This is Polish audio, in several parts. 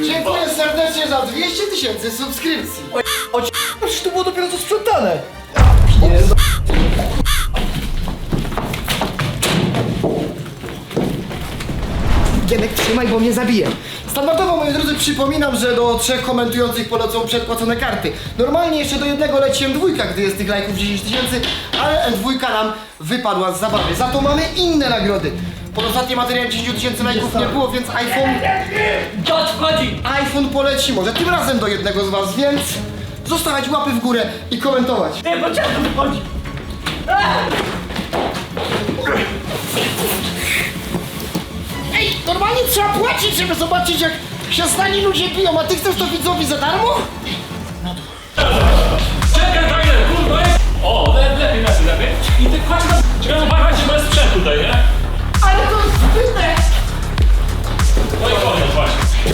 Dziękuję serdecznie za 200 tysięcy subskrypcji. O ci... Przecież to było dopiero co sprzątane. Gienek, trzymaj, bo mnie zabije. Standardowo, moi drodzy, przypominam, że do trzech komentujących polecą przedpłacone karty. Normalnie jeszcze do jednego leci M2, gdy jest tych lajków 10 tysięcy, ale M2 nam wypadła z zabawy. Za to mamy inne nagrody. Pod ostatnim materiałem 10 tysięcy lajków nie było, więc iPhone, George wchodzi! iPhone poleci może tym razem do jednego z was, więc zostawiać łapy w górę i komentować. Ty, bo ciasto wchodzi! Ej, normalnie trzeba płacić, żeby zobaczyć jak się stani ludzie biją, a ty chcesz to widzowi za darmo? Czekaj, Tyler, kurwa jest... O, le, lepiej, lepiej, lepiej. I ty patrz na... Czekaj, uważajcie, bo jest sprzęt tutaj, nie? Ale to jest zbytne! No i koniec właśnie.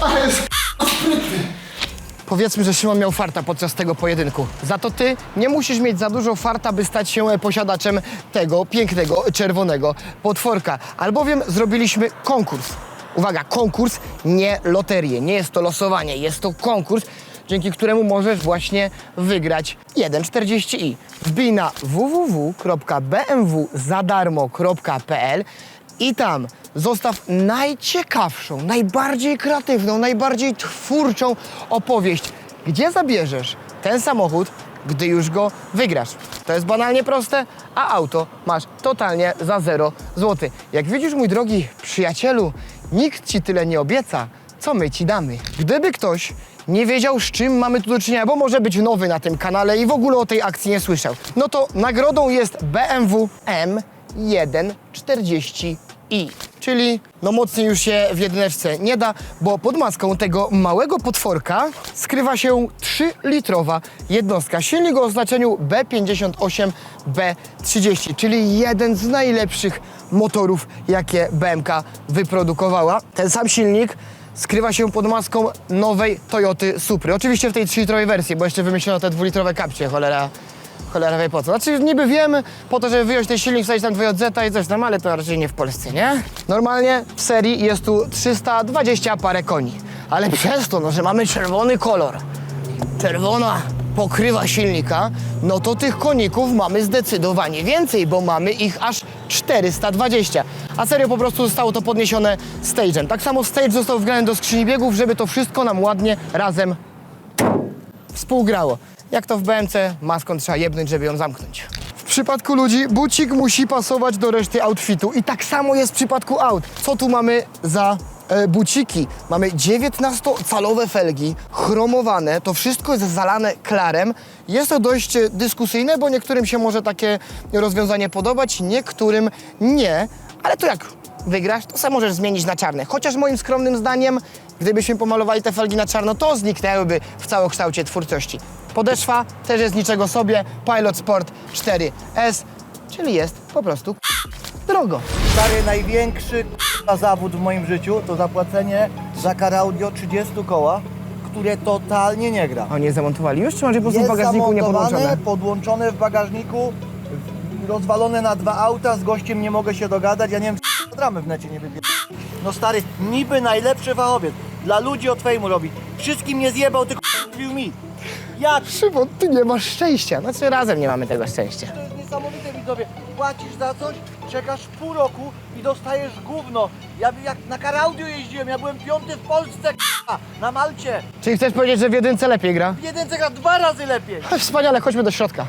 Ale jest sprytny. Powiedzmy, że Szymon miał farta podczas tego pojedynku. Za to ty nie musisz mieć za dużo farta, by stać się posiadaczem tego pięknego, czerwonego potworka. Albowiem zrobiliśmy konkurs. Uwaga, konkurs, nie loterię. Nie jest to losowanie, jest to konkurs, dzięki któremu możesz właśnie wygrać 1.40i. Wbij na www.bmwzadarmo.pl i tam zostaw najciekawszą, najbardziej kreatywną, najbardziej twórczą opowieść, gdzie zabierzesz ten samochód, gdy już go wygrasz. To jest banalnie proste, a auto masz totalnie za 0 zł. Jak widzisz, mój drogi przyjacielu, nikt ci tyle nie obieca, co my ci damy. Gdyby ktoś nie wiedział, z czym mamy tu do czynienia, bo może być nowy na tym kanale i w ogóle o tej akcji nie słyszał, no to nagrodą jest BMW M140i. Czyli no mocniej już się w jedyneczce nie da, bo pod maską tego małego potworka skrywa się 3-litrowa jednostka. Silnik o oznaczeniu B58B30, czyli jeden z najlepszych motorów, jakie BMK wyprodukowała. Ten sam silnik skrywa się pod maską nowej Toyoty Supry. Oczywiście w tej 3-litrowej wersji, bo jeszcze wymyślono te 2-litrowe kapcie, cholera. Cholera wie po co. Znaczy niby wiemy, po to, żeby wyjąć ten silnik, wsadzić tam 2JZ i coś tam, ale to raczej nie w Polsce, nie? Normalnie w serii jest tu 320 parę koni. Ale przez to, no, że mamy czerwony kolor, czerwona pokrywa silnika, no to tych koników mamy zdecydowanie więcej, bo mamy ich aż 420. A serio po prostu zostało to podniesione stage'em. Tak samo stage został wgrany do skrzyni biegów, żeby to wszystko nam ładnie razem współgrało. Jak to w BMC, maską trzeba jebnąć, żeby ją zamknąć. W przypadku ludzi bucik musi pasować do reszty outfitu i tak samo jest w przypadku aut. Co tu mamy za buciki? Mamy 19-calowe felgi, chromowane, to wszystko jest zalane klarem. Jest to dość e, dyskusyjne, bo niektórym się może takie rozwiązanie podobać, niektórym nie, ale to jak wygrasz, to sam możesz zmienić na czarne. Chociaż moim skromnym zdaniem, gdybyśmy pomalowali te felgi na czarno, to zniknęłyby w całokształcie twórczości. Podeszwa też jest niczego sobie, Pilot Sport 4S, czyli jest po prostu drogo. Stary, największy k***a zawód w moim życiu to zapłacenie za car audio 30 koła, które totalnie nie gra. Oni je zamontowali już, czy może po prostu w Jest bagażniku nie zamontowane, podłączone? podłączone w bagażniku, w- rozwalone na dwa auta, z gościem nie mogę się dogadać, ja nie wiem, czy dramy w necie nie wybiera. No stary, niby najlepszy fachowiec, dla ludzi od fejmu robi. Wszystkim nie zjebał, tylko mówił mi. Jak? Szymon, ty nie masz szczęścia. Znaczy razem nie mamy tego szczęścia. To jest niesamowite widzowie. Płacisz za coś, czekasz pół roku i dostajesz gówno. Ja jak na Karaudio jeździłem, ja byłem piąty w Polsce k***a, na Malcie. Czyli chcesz powiedzieć, że w jedynce lepiej gra? W jedynce gra dwa razy lepiej. Wspaniale, chodźmy do środka.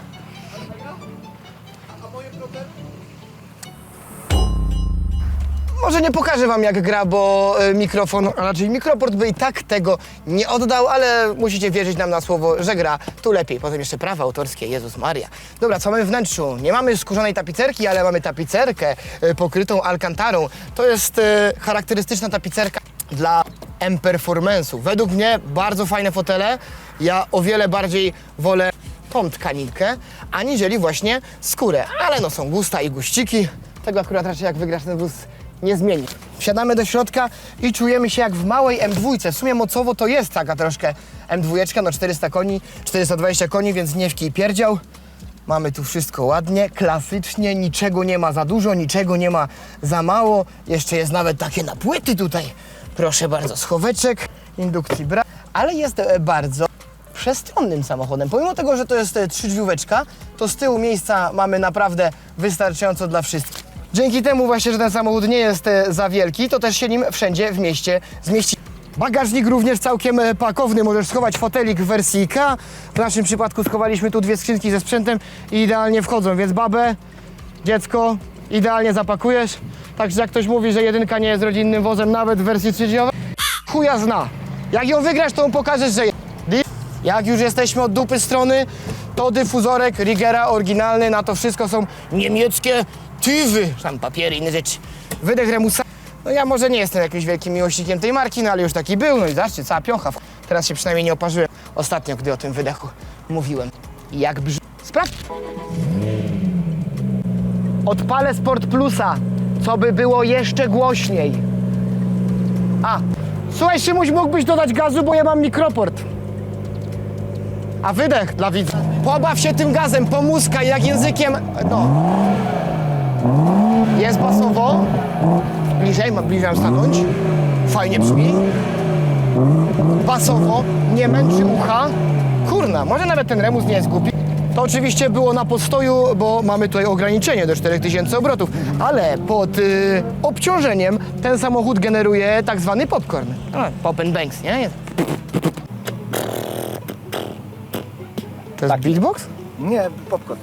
Może nie pokażę wam jak gra, bo e, mikrofon, a raczej mikroport by i tak tego nie oddał, ale musicie wierzyć nam na słowo, że gra tu lepiej. Potem jeszcze prawa autorskie, Jezus Maria. Dobra, co mamy w wnętrzu? Nie mamy skórzanej tapicerki, ale mamy tapicerkę e, pokrytą alkantarą. To jest e, charakterystyczna tapicerka dla M-Performance'u. Według mnie bardzo fajne fotele. Ja o wiele bardziej wolę tą tkaninkę, aniżeli właśnie skórę. Ale no są gusta i guściki. Tego akurat raczej jak wygrasz ten wóz nie zmieni. Wsiadamy do środka i czujemy się jak w małej M2. W sumie mocowo to jest taka troszkę M2, no 400 koni, 420 koni, więc nie w kij pierdział. Mamy tu wszystko ładnie, klasycznie, niczego nie ma za dużo, niczego nie ma za mało. Jeszcze jest nawet takie napłyty tutaj Proszę bardzo, schoweczek, indukcji brak, ale jest e, bardzo przestronnym samochodem. Pomimo tego, że to jest e, trzydrzwióweczka, to z tyłu miejsca mamy naprawdę wystarczająco dla wszystkich. Dzięki temu właśnie, że ten samochód nie jest e, za wielki, to też się nim wszędzie w mieście zmieści. Bagażnik również całkiem e, pakowny, możesz schować fotelik w wersji K. W naszym przypadku schowaliśmy tu dwie skrzynki ze sprzętem i idealnie wchodzą, więc babę, dziecko, idealnie zapakujesz. Także jak ktoś mówi, że jedynka nie jest rodzinnym wozem, nawet w wersji trzydrzwiowej, chuja zna. Jak ją wygrasz, to mu pokażesz, że Jak już jesteśmy od dupy strony, to dyfuzorek Rigera oryginalny, na to wszystko są niemieckie tywy, tam papiery, inne rzeczy. Wydech Remusa. No ja może nie jestem jakimś wielkim miłośnikiem tej marki, no ale już taki był, no i zobaczcie, cała piocha. Teraz się przynajmniej nie oparzyłem ostatnio, gdy o tym wydechu mówiłem. Jak brzmi. Sprawdź. Odpalę Sport Plusa, co by było jeszcze głośniej. A, słuchaj Szymuś, mógłbyś dodać gazu, bo ja mam mikroport. A wydech dla widza. Pobaw się tym gazem, pomuskaj jak językiem, no. Jest basowo. Bliżej, bliżej mam stanąć. Fajnie brzmi. Basowo, nie męczy ucha. Kurna, może nawet ten remus nie jest głupi. To oczywiście było na postoju, bo mamy tutaj ograniczenie do 4000 obrotów, ale pod y, obciążeniem ten samochód generuje tak zwany popcorn. A, pop and banks, nie? Jest. To jest beatbox? Nie, popcorn.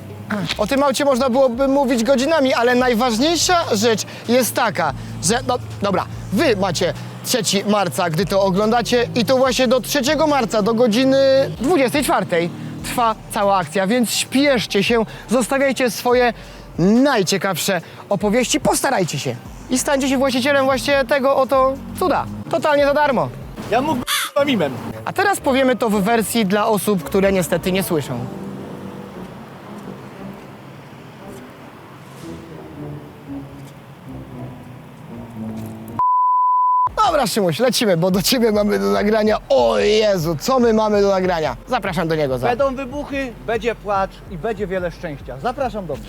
O tym aucie można byłoby mówić godzinami, ale najważniejsza rzecz jest taka, że no dobra, wy macie 3 marca, gdy to oglądacie i to właśnie do 3 marca, do godziny 24 trwa cała akcja, więc śpieszcie się, zostawiajcie swoje najciekawsze opowieści, postarajcie się i stańcie się właścicielem właśnie tego oto cuda, totalnie za darmo. Ja mógłbym mimem. A teraz powiemy to w wersji dla osób, które niestety nie słyszą. Dobra, Szymuś, lecimy, bo do ciebie mamy do nagrania. O Jezu, co my mamy do nagrania? Zapraszam do niego za. Będą wybuchy, będzie płacz i będzie wiele szczęścia. Zapraszam do mnie.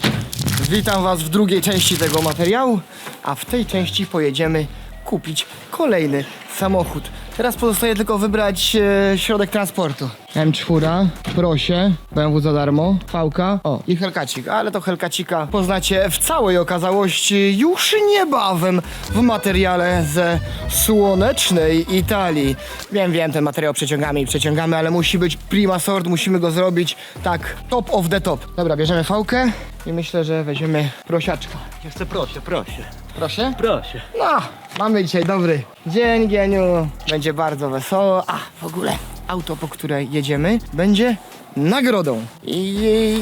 Witam Was w drugiej części tego materiału, a w tej części pojedziemy kupić kolejny samochód. Teraz pozostaje tylko wybrać e, środek transportu. M4, prosie, BMW za darmo, Fałka, o i Helkacik, ale to Helkacika poznacie w całej okazałości już niebawem w materiale ze słonecznej Italii. Wiem, wiem, ten materiał przeciągamy i przeciągamy, ale musi być prima sort, musimy go zrobić tak top of the top. Dobra, bierzemy Fałkę i myślę, że weźmiemy prosiaczka. Jeszcze proszę, proszę. Proszę? Proszę. No, mamy dzisiaj dobry dzień, Gieniu. Będzie bardzo wesoło. A, w ogóle auto, po które jedziemy, będzie nagrodą. I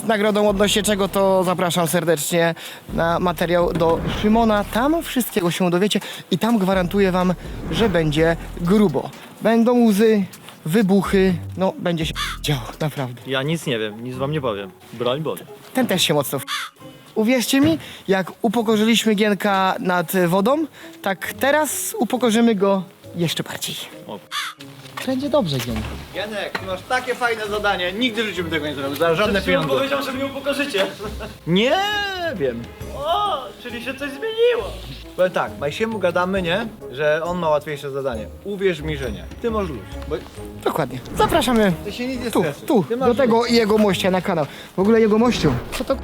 z nagrodą odnośnie czego to zapraszam serdecznie na materiał do Szymona. Tam wszystkiego się dowiecie i tam gwarantuję wam, że będzie grubo. Będą łzy, wybuchy, no będzie się działo, naprawdę. Ja nic nie wiem, nic wam nie powiem. Broń Boże. Ten też się mocno. Uwierzcie mi, jak upokorzyliśmy Gienka nad wodą, tak teraz upokorzymy go jeszcze bardziej. O. Będzie dobrze, Gien. Janek, ty masz takie fajne zadanie, nigdy w życiu bym tego nie zrobił, za żadne pieniądze. powiedział, że mnie upokorzycie. Nie wiem. O, czyli się coś zmieniło. Powiem tak, Majsiemu gadamy, nie? Że on ma łatwiejsze zadanie. Uwierz mi, że nie. Ty możesz luz. Bo Dokładnie. Zapraszamy ty się nic nie tu, stresuj. tu, Ty do masz tego jego mościa na kanał. W ogóle jego mościu. Co to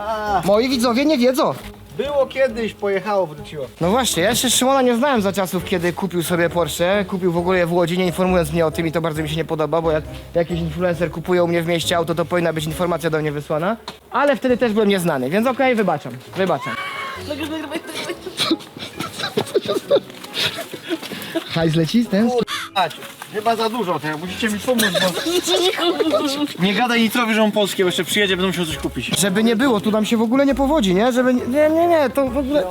A, Moi widzowie nie wiedzą. było kiedyś, pojechało, wróciło. No właśnie, ja jeszcze Szymona nie znałem za czasów, kiedy kupił sobie Porsche, kupił w ogóle je w Łodzi, nie informując mnie o tym i to bardzo mi się nie podoba, bo jak jakiś influencer kupuje u mnie w mieście auto, to powinna być informacja do mnie wysłana. Ale wtedy też byłem nieznany, więc okej, wybaczam, wybaczam. Hajs leci, ten? Chyba za dużo tego, musicie mi pomóc, bo... Nie gadaj nitrowi, że on polski, bo jeszcze przyjedzie, będą musiał coś kupić. Żeby nie było, tu nam się w ogóle nie powodzi, nie? Żeby nie, nie, nie, nie to w ogóle...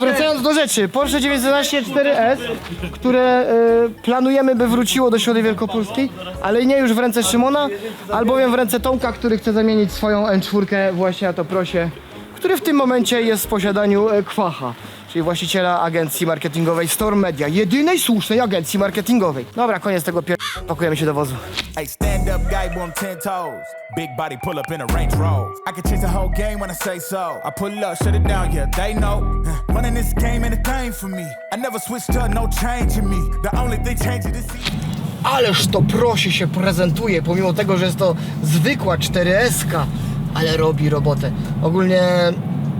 Wracając do rzeczy, Porsche 911 4S, które y, planujemy by wróciło do Środy Wielkopolskiej, ale nie już w ręce Szymona, albowiem w ręce Tomka, który chce zamienić swoją M4 właśnie na to prosie, który w tym momencie jest w posiadaniu e, Kwacha. Czyli właściciela agencji marketingowej Storm Media, jedynej słusznej agencji marketingowej. Dobra, koniec tego pier... pakujemy się do wozu. Hey, stand up guy 10 toes. Big body pull up in a Range Rover. I can change the whole game when I say so. I pull up, shut it down, yeah, they know. Running this game ain't a thing for me. I never switched up, no change in me. The only thing changing is see. Ależ to prosi się prezentuje, pomimo tego, że jest to zwykła 4S, ale robi robotę. Ogólnie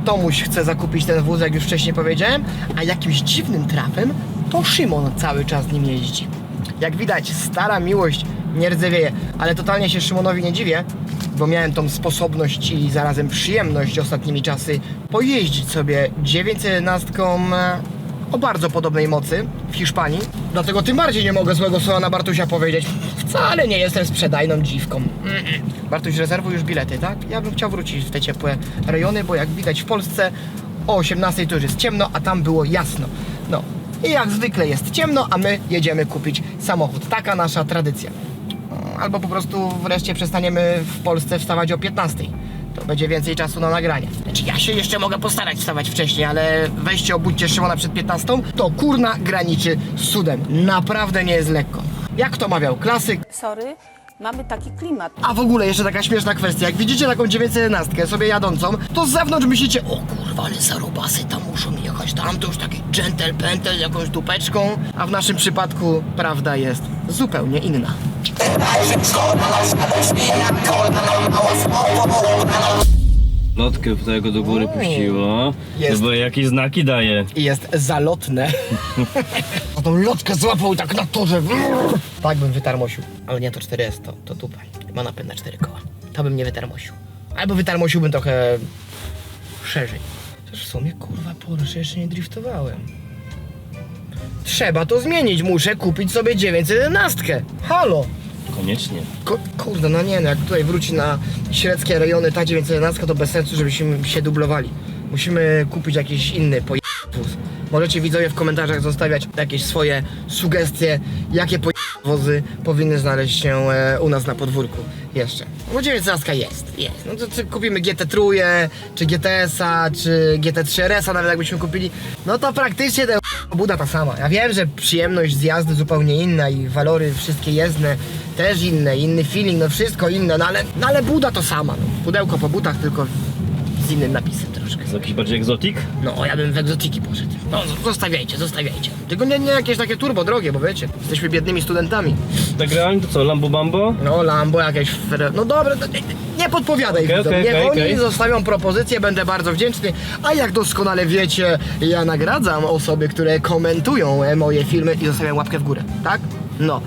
Tomuś chce zakupić ten wóz, jak już wcześniej powiedziałem, a jakimś dziwnym trafem to Szymon cały czas nim jeździ. Jak widać, stara miłość nie rdzewieje, ale totalnie się Szymonowi nie dziwię, bo miałem tą sposobność i zarazem przyjemność ostatnimi czasy pojeździć sobie 911 o bardzo podobnej mocy w Hiszpanii. Dlatego tym bardziej nie mogę złego słowa na Bartusia powiedzieć. Wcale nie jestem sprzedajną dziwką. Bartuś, rezerwuj już bilety, tak? Ja bym chciał wrócić w te ciepłe rejony, bo jak widać w Polsce o 18 to już jest ciemno, a tam było jasno. No. I jak zwykle jest ciemno, a my jedziemy kupić samochód. Taka nasza tradycja. Albo po prostu wreszcie przestaniemy w Polsce wstawać o 15. To będzie więcej czasu na nagranie. Znaczy ja się jeszcze mogę postarać wstawać wcześniej, ale weźcie obudźcie Szymona przed 15, to kurna graniczy z cudem. Naprawdę nie jest lekko. Jak to mawiał klasyk, Sorry, mamy taki klimat. a w ogóle jeszcze taka śmieszna kwestia, jak widzicie taką 911 sobie jadącą, to z zewnątrz myślicie, o kurwa, ale zarobasy tam muszą jechać, tam to już taki gentle pentel z jakąś dupeczką, a w naszym przypadku prawda jest zupełnie inna. Lotkę tego do góry puściło. Jest. Bo jakieś znaki daje. i jest zalotne. A tą lotkę złapał tak na torze. Tak bym wytarmosił. Ale nie, to 4S, to, to dupa. Ma napęd na 4 koła. To bym nie wytarmosił. Albo wytarmosiłbym trochę szerzej. Też w sumie, kurwa, Porsche jeszcze nie driftowałem. Trzeba to zmienić. Muszę kupić sobie 911. Halo! Koniecznie. Ko- kurde, no nie, no jak tutaj wróci na średzkie rejony ta 911, to bez sensu, żebyśmy się dublowali. Musimy kupić jakiś inny wóz. Możecie widzowie w komentarzach zostawiać jakieś swoje sugestie, jakie wozy powinny znaleźć się e, u nas na podwórku jeszcze. No bo 911 jest, jest. No to czy kupimy GT3, czy GTS-a, czy GT3 RS-a nawet jakbyśmy kupili, no to praktycznie ten buda ta sama. Ja wiem, że przyjemność z jazdy zupełnie inna i walory wszystkie jezdne też inne, inny feeling, no wszystko inne, no ale, no ale buda to sama. No. Pudełko po butach, tylko z innym napisem troszkę. Jest jakiś bardziej egzotik? No, ja bym w egzotiki poszedł. No, z- zostawiajcie, zostawiajcie. Tylko nie, nie jakieś takie turbo drogie, bo wiecie, jesteśmy biednymi studentami. Tak realnie to co, Lambo Bambo? No, Lambo jakieś... No dobra, to nie, nie podpowiadaj Okej, widzom. okej, Niech okej, oni okej. zostawią propozycję, będę bardzo wdzięczny. A jak doskonale wiecie, ja nagradzam osoby, które komentują e, moje filmy i zostawiają łapkę w górę, tak? No,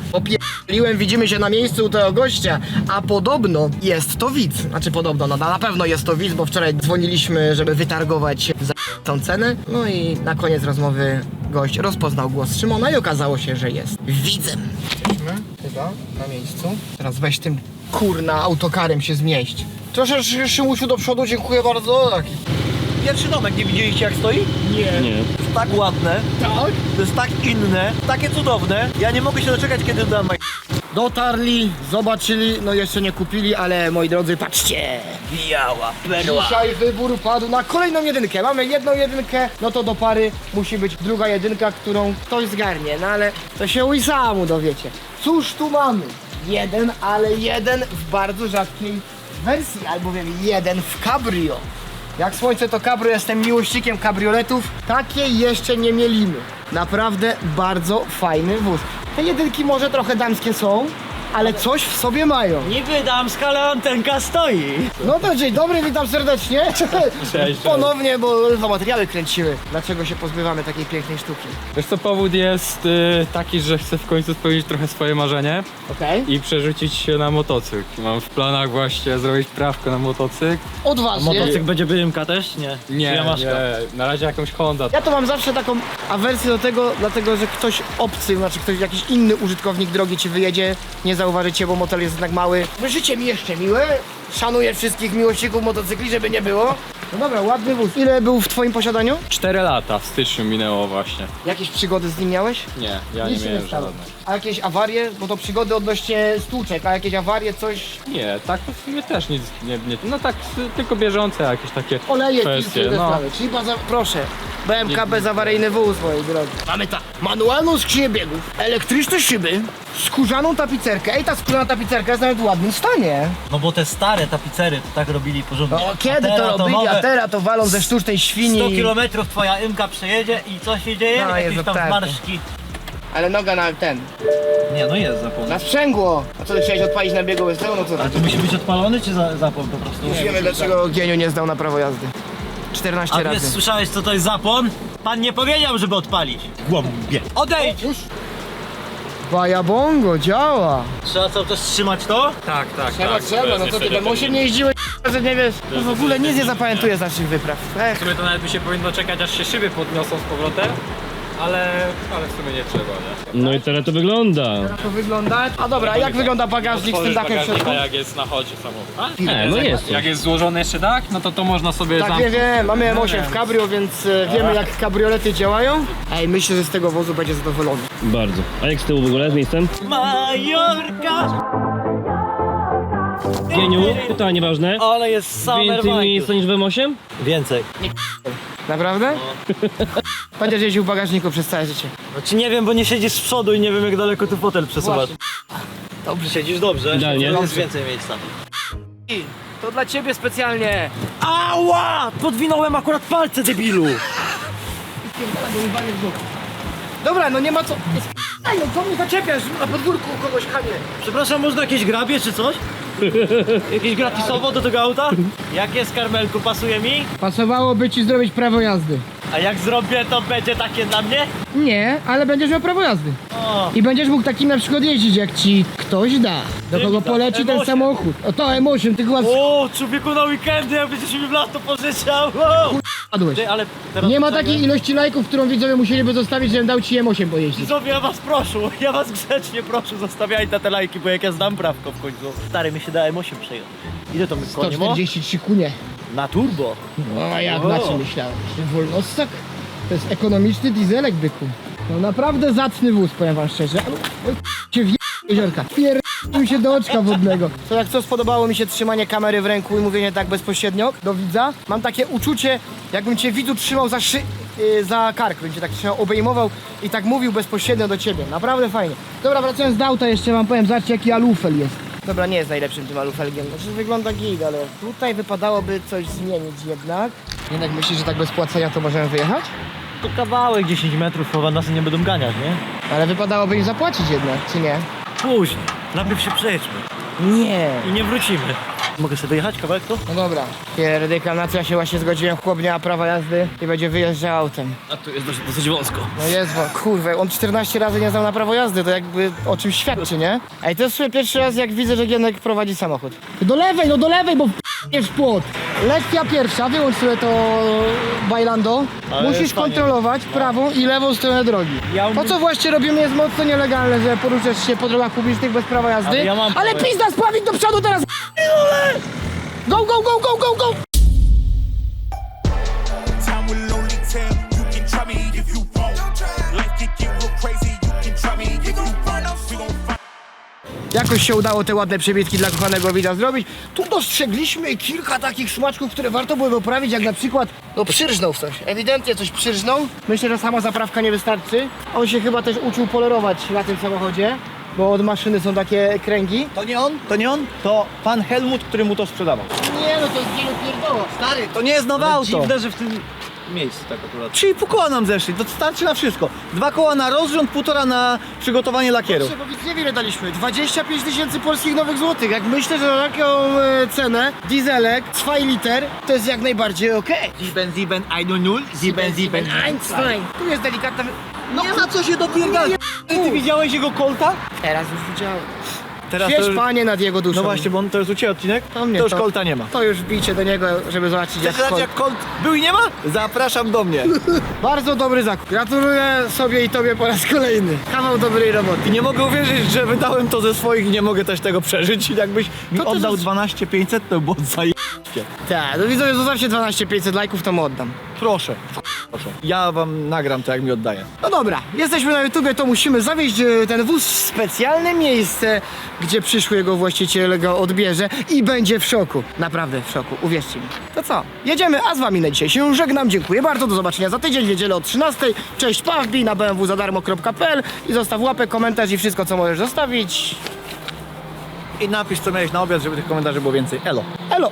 widzimy się na miejscu u tego gościa, a podobno jest to widz. Znaczy podobno, no na pewno jest to widz, bo wczoraj dzwoniliśmy, żeby wytargować za tą cenę. No i na koniec rozmowy gość rozpoznał głos Szymona i okazało się, że jest widzem. Jesteśmy chyba na miejscu. Teraz weź tym kurna autokarem się zmieść. Troszeczkę Szymusiu do przodu, dziękuję bardzo. Taki. Pierwszy domek, nie widzieliście jak stoi? Nie. Nie. To jest tak ładne, Tak? to jest tak inne, takie cudowne. Ja nie mogę się doczekać, kiedy dam Dotarli, zobaczyli, no jeszcze nie kupili, ale moi drodzy, patrzcie. biała perła. Dzisiaj wybór padł na kolejną jedynkę. Mamy jedną jedynkę, no to do pary musi być druga jedynka, którą ktoś zgarnie. No ale to się i samu dowiecie. Cóż tu mamy? Jeden, ale jeden w bardzo rzadkiej wersji, albowiem jeden w cabrio. Jak słońce to cabrio, jestem miłośnikiem kabrioletów. Takiej jeszcze nie mielimy. Naprawdę bardzo fajny wóz. Te jedynki może trochę damskie są, ale coś w sobie mają. Niby damska, ale antenka stoi. No to dzień dobry, witam serdecznie. cześć. Ponownie, bo dwa materiały kręciły. Dlaczego się pozbywamy takiej pięknej sztuki? Wiesz co, powód jest y, taki, że chcę w końcu spełnić trochę swoje marzenie Okej? i przerzucić się na motocykl. Mam w planach właśnie zrobić prawkę na motocykl. Odważnie. Motocykl będzie BMK też? Nie. Nie, Czy nie, na razie jakąś Honda. Ja to mam zawsze taką awersję do tego, dlatego że ktoś obcy, znaczy ktoś jakiś inny użytkownik drogi ci wyjedzie, nie zauważycie, bo motel jest jednak mały. Życie mi jeszcze miłe. Szanuję wszystkich miłośników motocykli, żeby nie było. No dobra, ładny wóz. Ile był w twoim posiadaniu? 4 lata w styczniu minęło właśnie. Jakieś przygody z nim miałeś? Nie, ja Nic nie się miałem stało. żadnej. A jakieś awarie? Bo to przygody odnośnie stłuczek, a jakieś awarie, coś... Nie, tak to w sumie też nic, nie, nie, no tak y, tylko bieżące jakieś takie Oleje, kwestie, filtry, te no. sprawy. Czyli baza... proszę, BMK bezawaryjny wóz, moi drodzy. Mamy tak, manualną skrzynię biegów, elektryczne szyby, skórzaną tapicerkę. Ej, ta skórzana tapicerka jest nawet w ładnym stanie. No bo te stare tapicery to tak robili porządnie. No kiedy to teraz robili, a nowe, teraz to walą ze sztucznej 100 świni. kilometrów twoja ymka przejedzie i co się dzieje? No, Jakieś jest tam obtarty. zmarszki. Ale noga na ten, Nie, no jest zapłon. na sprzęgło. A co, ty chciałeś odpalić na biegu bez tego? No co A to musi być odpalony czy za, zapłon po prostu? Nie wiemy dlaczego Gieniu nie zdał na prawo jazdy. 14 A wiesz, razy. słyszałeś co to jest zapłon? Pan nie powiedział, żeby odpalić. Głąbie. Odejdź! Baja bongo, działa. Trzeba cały czas trzymać to? Tak, tak, Trzeba, tak. trzeba, to no co ty, bo osiem nie jeździłeś, że nie wiesz. No w ogóle nic nie zapamiętuję z naszych wypraw. Ech. W sumie to nawet by się powinno czekać aż się szyby podniosą z powrotem, ale, ale w sumie nie trzeba, nie? No i teraz to wygląda. to wyglądać. A dobra, a jak wygląda bagażnik z tym Otworzysz dachem w bagażnika, środku? jak jest na chodzie samochód. E, no jak, jest. jak jest złożony jeszcze dach, no to to można sobie Tak, zamknąć. wiem, wiem, mamy M8 w cabrio, więc e, wiemy jak kabriolety działają. Ej, myślę, że z tego wozu będzie zadowolony. Bardzo. A jak z tyłu w ogóle z miejscem? Majorka! Gieniu, pytanie ważne. Ale jest Więcej miejsca niż w M8? Więcej. Naprawdę? Będziesz jeździł w bagażniku przez całe życie. Znaczy nie wiem, bo nie siedzisz z przodu i nie wiem jak daleko tu fotel przesuwasz. Właśnie. Dobrze. Siedzisz dobrze. Idealnie. Jest więcej miejsca. To dla ciebie specjalnie. Ała! Podwinąłem akurat palce, debilu! Dobra, no nie ma co. Ej, no co mnie zaczepiasz na podwórku u kogoś, Kamie? Przepraszam, można jakieś grabie czy coś? Jakieś gratisowo do tego auta? Jak jest, Karmelku, pasuje mi? Pasowałoby ci zrobić prawo jazdy. A jak zrobię, to będzie takie dla mnie? Nie, ale będziesz miał prawo jazdy. O, I będziesz mógł takim na przykład jeździć, jak ci ktoś da. Do kogo poleci ten M8. samochód. O to M8, ty chyba o człowieku na weekendy, jak będziesz mi w lato pożyczał! Wow. spadłeś. Ty, ale teraz Nie ma takiej ilości lajków, którą widzowie musieliby zostawić, żebym dał ci M8 pojeździć. Widzowie, ja was proszę, ja was grzecznie proszę, zostawiajcie te lajki, bo jak ja zdam prawko w końcu. Stary, mi się da M8 przejąć. Ile to my konie ma? 143 kunie. Na turbo. No a jak O. na czym myślałeś? Wolnostak? To jest ekonomiczny dieselek, byku. No naprawdę zacny wóz, powiem wam szczerze. Oj, cię w jeziorka. Pierdolił się do oczka wodnego. To jak co, spodobało mi się trzymanie kamery w ręku i mówienie tak bezpośrednio do widza. Mam takie uczucie, jakbym cię widzu trzymał za szy... Yy, za kark, bym cię tak trzymał, obejmował i tak mówił bezpośrednio do ciebie. Naprawdę fajnie. Dobra, wracając do auta jeszcze wam powiem, zobaczcie jaki alufel jest. Dobra, nie jest najlepszym tym alufelgiem. Znaczy wygląda gig, ale tutaj wypadałoby coś zmienić jednak. Jednak myślisz, że tak bez płacenia to możemy wyjechać? To kawałek 10 metrów, chyba nas nie będą ganiać, nie? Ale wypadałoby im zapłacić jednak, czy nie? Później. Najpierw się przejedźmy. Nie. I nie wrócimy. Mogę sobie wyjechać kawałek tu? No dobra. Pierdyka, na co ja się właśnie zgodziłem, chłop nie ma prawa jazdy i będzie wyjeżdżał autem. A tu jest dosyć, dosyć wąsko. No jest, wo- kurwa, on 14 razy nie znał na prawo jazdy, to jakby o czymś świadczy, nie? Ej, to jest w sumie pierwszy raz, jak widzę, że Gienek prowadzi samochód. Do lewej, no do lewej, bo w płot. Lekcja pierwsza, wyłącz sobie to bailando. Ale Musisz kontrolować prawą i lewą stronę drogi. Ja To, co właśnie robimy, jest mocno nielegalne, że poruszasz się po drogach publicznych bez prawa jazdy. Ale ja mam Ale prawo pizda, spławik do przodu teraz! Go, go, go, go, go, go! Time will only tell. You can try me if you want. Life can get real crazy. You can try me if you want. We gon' fight. Jakoś się udało te ładne przebitki dla kochanego widza zrobić. Tu dostrzegliśmy kilka takich smaczków, które warto było poprawić, jak na przykład, no przyrżnął w coś. Ewidentnie coś przyrżnął. Myślę, że sama zaprawka nie wystarczy. On się chyba też uczył polerować na tym samochodzie, bo od maszyny są takie kręgi. To nie on? To nie on? To pan Helmut, który mu to sprzedawał. Nie no, to jest wielu pierdoła. Stary, To nie jest nowe auto. Dziwne, że w tym miejscu tak akurat. Trzy pół koła nam zeszli, to starczy na wszystko. Dwa koła na rozrząd, półtora na przygotowanie lakieru. Proszę, powiedz, niewiele daliśmy. 25 tysięcy polskich nowych złotych. Jak myślę, że na taką e, cenę dieselek 2 liter to jest jak najbardziej okej. Sieben, sieben, ein und null, sieben, sieben, Einstein. Tu jest delikatna... No nie ma co się dopierdalać. Ty, ty widziałeś jego kolta? Teraz już widziałem. teraz to Świeć już- panie nad jego duszą. No właśnie, bo on to jest u Ciebie odcinek? To mnie to już to- Kolta nie ma. To już bijcie do niego, żeby zobaczyć jak, Chcesz jak Colt był i nie ma? Zapraszam do mnie. Bardzo dobry zakup. Gratuluję sobie i tobie po raz kolejny. Kawał dobrej roboty. I nie mogę uwierzyć, że wydałem to ze swoich i nie mogę też tego przeżyć. Jakbyś mi To ty oddał zas- 12 500, to było zajebiście. Tak, no widzowie, zostawcie 12 500 lajków, to mu oddam. Proszę. Proszę. Ja wam nagram to, jak mi oddaję. No dobra, jesteśmy na YouTubie, to musimy zawieźć e, ten wóz w specjalne miejsce, gdzie przyszły jego właściciel go odbierze i będzie w szoku. Naprawdę w szoku, uwierzcie mi. To co? Jedziemy, a z wami na dzisiaj się żegnam. Dziękuję bardzo, do zobaczenia za tydzień, w niedzielę o 13. Cześć, pa, wbij na bmwzadarmo.pl i zostaw łapę, komentarz i wszystko, co możesz zostawić. I napisz, co miałeś na obiad, żeby tych komentarzy było więcej. Elo. Elo!